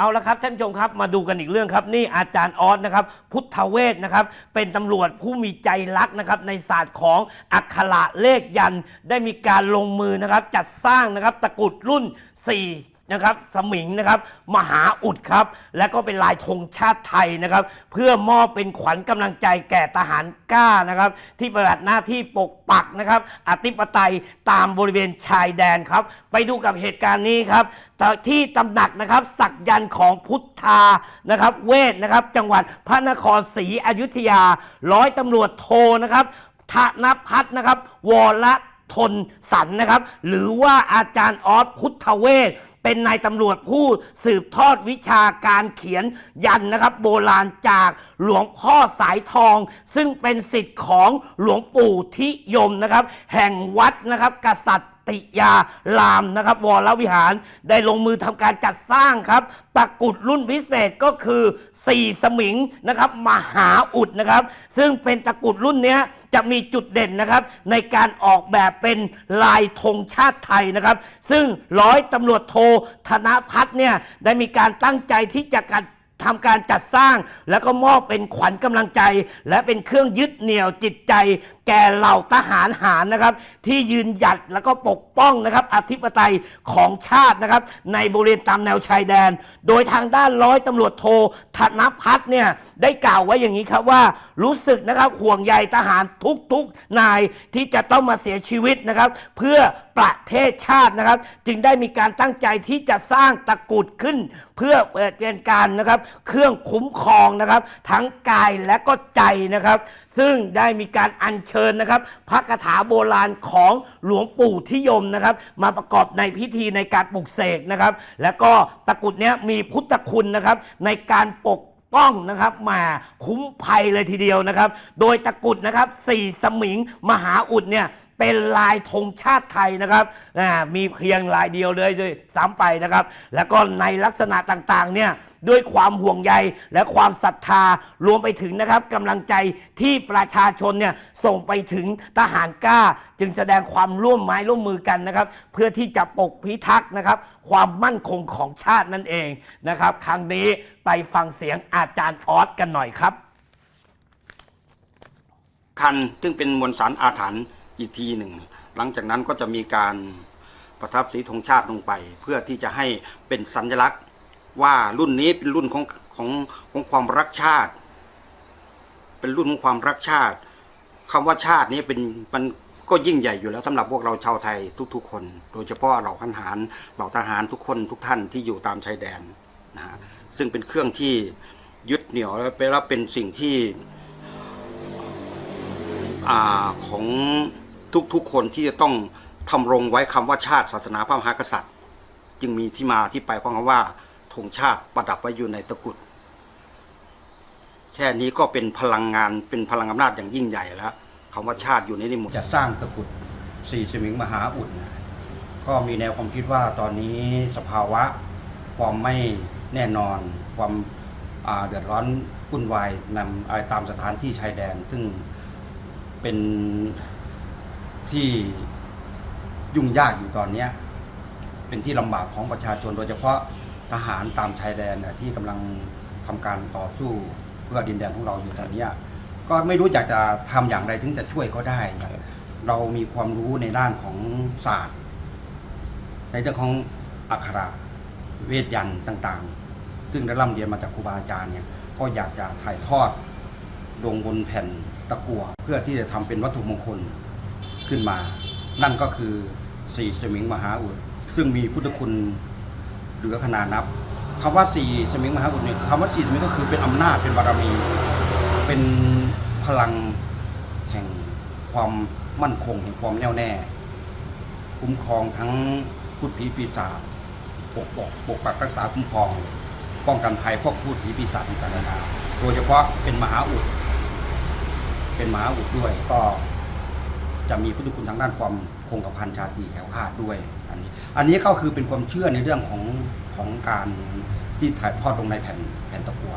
เอาละครับท่านผู้ชมครับมาดูกันอีกเรื่องครับ นี่อาจารย์ออสนะครับ พุทธเวศนะครับ เป็นตำรวจผู้มีใจรักนะครับ ในศาสตร์ของอักขระเลขยัน ได้มีการลงมือนะครับ จัดสร้างนะครับตะกรุดรุ่น 4 นะครับสมิงนะครับมหาอุดครับ และก็เป็นลายธงชาติไทยนะครับ เพื่อมอบเป็นขวัญกำลังใจแก่ทหารกล้านะครับ ที่ปฏิบัติหน้าที่ปกปักนะครับอธิปไตยตามบริเวณชายแดนครับ ไปดูกับเหตุการณ์นี้ครับที่ตำหนักนะครับสักยันต์ของพุทธานะครับ เวทนะครับ จังหวัดพระนครศรีอยุธยาร้อยตำรวจโทนะครับธนพัฒน์นะครับ วรทนสันนะครับ หรือว่าอาจารย์ออสพุทธเวศ เป็นนายตำรวจผู้สืบทอดวิชาการเขียนยันนะครับ โบราณจากหลวงพ่อสายทอง ซึ่งเป็นสิทธิ์ของหลวงปู่ทิยมนะครับ แห่งวัดนะครับกษัตริย์ ติยารามนะครับวรวิหารได้ลงมือทำการจัดสร้างครับตะกุดรุ่นพิเศษก็คือ4สมิงนะครับมหาอุดนะครับ ซึ่งเป็นตะกุดรุ่นนี้จะมีจุดเด่นนะครับ ในการออกแบบเป็นลายธงชาติไทยนะครับ ซึ่งร้อยตำรวจโทธนพัฒน์เนี่ยได้มีการตั้งใจที่จะกัด ทำการจัดสร้าง แล้วก็มอบเป็นขวัญกำลังใจ และเป็นเครื่องยึดเหนี่ยวจิตใจ แก่เหล่าทหารหารนะครับ ที่ยืนหยัดแล้วก็ปกป้องนะครับอธิปไตยของชาตินะครับ ในบริเวณตามแนวชายแดน โดยทางด้านร้อยตำรวจโทธนพัฒน์เนี่ยได้กล่าวไว้อย่างนี้ครับว่ารู้สึกนะครับห่วงใยทหารทุกๆนายที่จะต้องมาเสียชีวิตนะครับ เพื่อ ประเทศชาตินะครับ จึงได้มีการตั้งใจที่จะสร้างตะกุดขึ้น เพื่อเป็นการนะครับเครื่องคุ้มครองนะครับ ทั้งกายและก็ใจนะครับ ซึ่งได้มีการอัญเชิญนะครับ พระคาถาโบราณของหลวงปู่ทิยมนะครับ มาประกอบในพิธีในการปลุกเสกนะครับ แล้วก็ตะกุดเนี้ยมีพุทธคุณนะครับ ในการปกป้องนะครับมาคุ้มภัยเลยทีเดียวนะครับ โดยตะกุดนะครับสี่สมิงมหาอุดเนี่ย เป็นลายธงชาติไทยนะครับอ่ามีเพียงลายเดียวเลยด้วยซ้ำไปนะครับ แล้วก็ในลักษณะต่างๆเนี่ยด้วยความห่วงใยและความศรัทธารวมไปถึงนะครับกำลังใจที่ประชาชนเนี่ยส่งไปถึงทหารกล้า จึงแสดงความร่วมไม้ร่วมมือกันนะครับ เพื่อที่จะปกพิทักษ์นะครับ ความมั่นคงของชาตินั่นเองนะครับ ครั้งนี้ไปฟังเสียงอาจารย์ออสกันหน่อยครับ คันซึ่งเป็นมวลสารอาถรรพ์ อีกทีหนึ่ง หลังจากนั้นก็จะมีการประทับสีธงชาติลงไป เพื่อที่จะให้เป็นสัญลักษณ์ว่ารุ่นนี้เป็นรุ่นของของของความรักชาติ เป็นรุ่นของความรักชาติคำว่าชาตินี้เป็นมันก็ยิ่งใหญ่อยู่แล้วสำหรับพวกเราชาวไทยทุก ๆ คน โดยเฉพาะเหล่าทหารเหล่าทหารทุกคนทุกท่านที่อยู่ตามชายแดนนะฮะซึ่งเป็นเครื่องที่ยึดเหนี่ยวและเป็นและเป็นสิ่งที่อาของ ทุกๆคนที่จะต้องทำรงไว้คำว่าชาติศาสนาพระมหากษัตริย์ จึงมีที่มาที่ไปของคำว่าธงชาติประดับไว้อยู่ในตะกุดแค่นี้ก็เป็นพลังงานเป็นพลังอำนาจอย่างยิ่งใหญ่แล้วคำว่าชาติอยู่ในนี้หมดจะสร้างตะกุดสี่สมิงมหาอุดนะก็มีแนวความคิดว่าตอนนี้สภาวะความไม่แน่นอน ความเดือดร้อนวุ่นวายนำอะไรตามสถานที่ชายแดน ซึ่งเป็น ที่ยุ่งยากอยู่ตอนเนี้ยเป็นที่ลำบากของประชาชนโดยเฉพาะทหารตามชายแดนน่ะที่กำลังทำการต่อสู้เพื่อดินแดนของเราอยู่ตอนเนี้ยก็ไม่รู้จักจะทำอย่างไรถึงจะช่วยเขาได้นะเรามีความรู้ในด้านของศาสตร์ ในเรื่องของอักขระเวทยันต์ต่างๆ ซึ่งได้ร่ำเรียนมาจากครูบาอาจารย์เนี่ยก็อยากจะถ่ายทอดลงบนแผ่นตะกั่วเพื่อที่จะทำเป็นวัตถุมงคล ขึ้นมา นั่นก็คือสี่สมิงมหาอุด ซึ่งมีพุทธคุณเหลือขนานับคำว่าสี่สมิงมหาอุดเนี่ยคำว่าสี่สมิงก็คือเป็นอำนาจเป็นบารมี เป็นพลังแห่งความมั่นคงแห่งความแน่วแน่ คุ้มครองทั้งพูดผีปีศาจปกปกปกปักรักษาคุ้มครอง ป้องกันภัยพวกพูดผีปีศาจต่างๆนานาโดยเฉพาะเป็นมหาอุด เป็นมหาอุดด้วยก็ จะมีพุทธคุณทางด้านความคงกระพันชาติแถวคลาดด้วยอันนี้ อันนี้ก็คือเป็นความเชื่อในเรื่องของของการที่ถ่ายทอดลงในแผ่นแผ่นตะกัว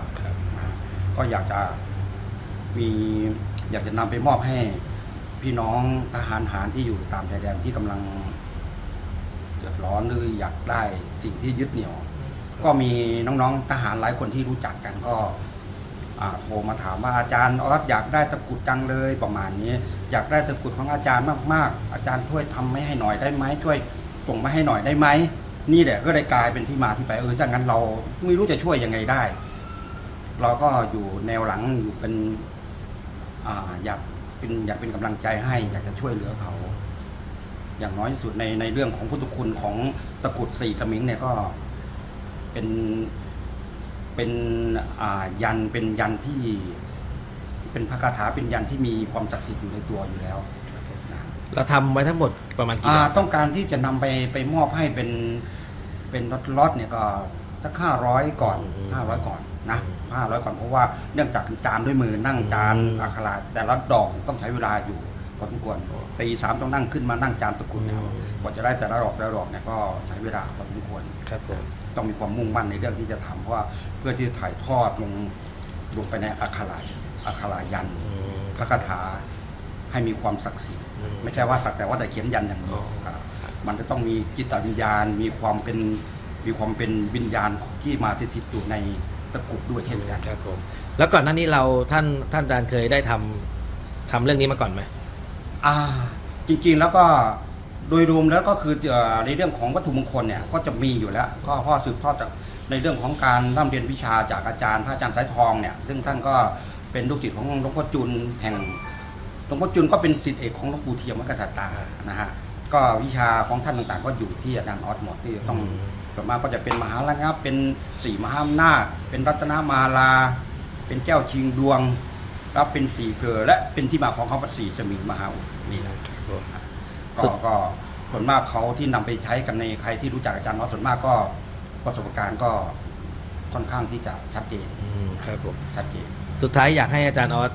นะก็อยากจะมีอยากจะนำไปมอบให้พี่น้องทหารหารที่อยู่ตามชายแดนที่กำลังเดือดร้อนหรืออยากได้สิ่งที่ยึดเหนี่ยว ก็มีน้องๆทหารหลายคนที่รู้จักกันก็โทรมาถามว่าอาจารย์ออสอยากได้ตะกุดจังเลยประมาณนี้ อยากได้ตะกรุดของอาจารย์มากๆ อาจารย์ช่วยทำให้ให้หน่อยได้ไหมช่วยส่งมาให้หน่อยได้ไหมนี่แหละก็เลยกลายเป็นที่มาที่ไปเออถ้างั้นเราไม่รู้จะช่วยยังไงได้ เราก็อยู่แนวหลังอยู่เป็นอ่าอยากเป็นอยากเป็นกำลังใจให้ อยากจะช่วยเหลือเขา อย่างน้อยที่สุดในในเรื่องของพุทธคุณของตะกรุดสี่สมิงเนี่ยก็เป็นเป็นยันเป็นยันที่ เป็นพระคาถาเป็นยันที่มีความศักดิ์สิทธิ์อยู่ในตัวอยู่แล้วนะเราทำไว้ทั้งหมดประมาณกี่อ่าดอกต้องการที่จะนำไปไปมอบให้เป็นเป็นล็อตล็อตเนี่ยก็สักห้าร้อยก่อนห้าร้อยก่อนนะห้าร้อยก่อนเพราะว่าเนื่องจากจานด้วยมือนั่งจานอักขระแต่ละดอกต้องใช้เวลาอยู่พอสมควรตีสามต้องนั่งขึ้นมานั่งจานตะกรุดเนี่ยกว่าจะได้แต่ละดอกแต่ละดอกเนี่ยก็ใช้เวลาพอสมควร ครับผม ต้องมีความมุ่งมั่นในเรื่องที่จะทำเพราะว่าเพื่อที่จะถ่ายทอดลงลงไปในอักขระ อักขระยันต์อืมพระคาถาให้มีความศักดิ์สิทธิ์อืมไม่ใช่ว่าสักแต่ว่าแต่เขียนยันอย่างเดียวอ๋อครับมันจะต้องมีจิตวิญญาณ มีความเป็นมีความเป็นวิญญาณที่มาสถิตอยู่ในตะกรุดด้วยเช่นกันครับผมแล้วก่อนหน้านี้เราท่านท่านอาจารย์เคยได้ทำทำเรื่องนี้มาก่อนไหมอ่า จริงๆแล้วก็โดยรวมแล้วก็คือเอ่อในเรื่องของวัตถุมงคลเนี่ยก็จะมีอยู่แล้ว ก็พ่อสืบทอดจากในเรื่องของการร่ำเรียนวิชาจากอาจารย์พระอาจารย์สายทองเนี่ย ซึ่งท่านก็ เป็นลูกศิษย์ของหลวงพ่อจุนแห่งหลวงพ่อจุนก็เป็นศิษย์เอกของหลวงปู่เทียมวัดกษัตริย์ตานะฮะก็วิชาของท่านต่างๆ ก็อยู่ที่อาจารย์ออสหมดที่จะต้องอืมส่วนมากก็จะเป็นมหาระงับ เป็นสี่มหาอำนาจ เป็นรัตนมาลา เป็นแก้วชิงดวงแล้วเป็นสี่เกลือและเป็นที่มาของคำว่าสี่สมิงมหาอุดนี่นะครับผมก็ก็ส่วนมากเขาที่นำไปใช้กันในใครที่รู้จักอาจารย์น้อยส่วนมากก็ประสบการณ์ก็ค่อนข้างที่จะชัดเจนอืมครับผมชัดเจน สุดท้ายอยากให้อาจารย์ออส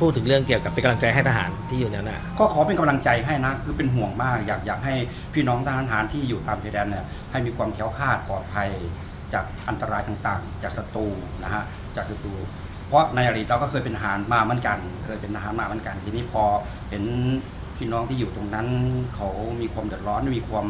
พูดถึงเรื่องเกี่ยวกับเป็นกำลังใจให้ทหารที่อยู่แนวหน้า ก็ขอเป็นกำลังใจให้นะคือเป็นห่วงมาก อยากอยากให้พี่น้องทหารที่อยู่ตามชายแดนเนี่ยให้มีความแข็งคลาดปลอดภัย จากอันตรายต่างๆ จากศัตรูนะฮะจากศัตรูเพราะในอดีตเราก็เคยเป็นทหารมาเหมือนกัน เคยเป็นทหารมาเหมือนกัน ทีนี้พอเห็นพี่น้องที่อยู่ตรงนั้น เขามีความเดือดร้อนมีความ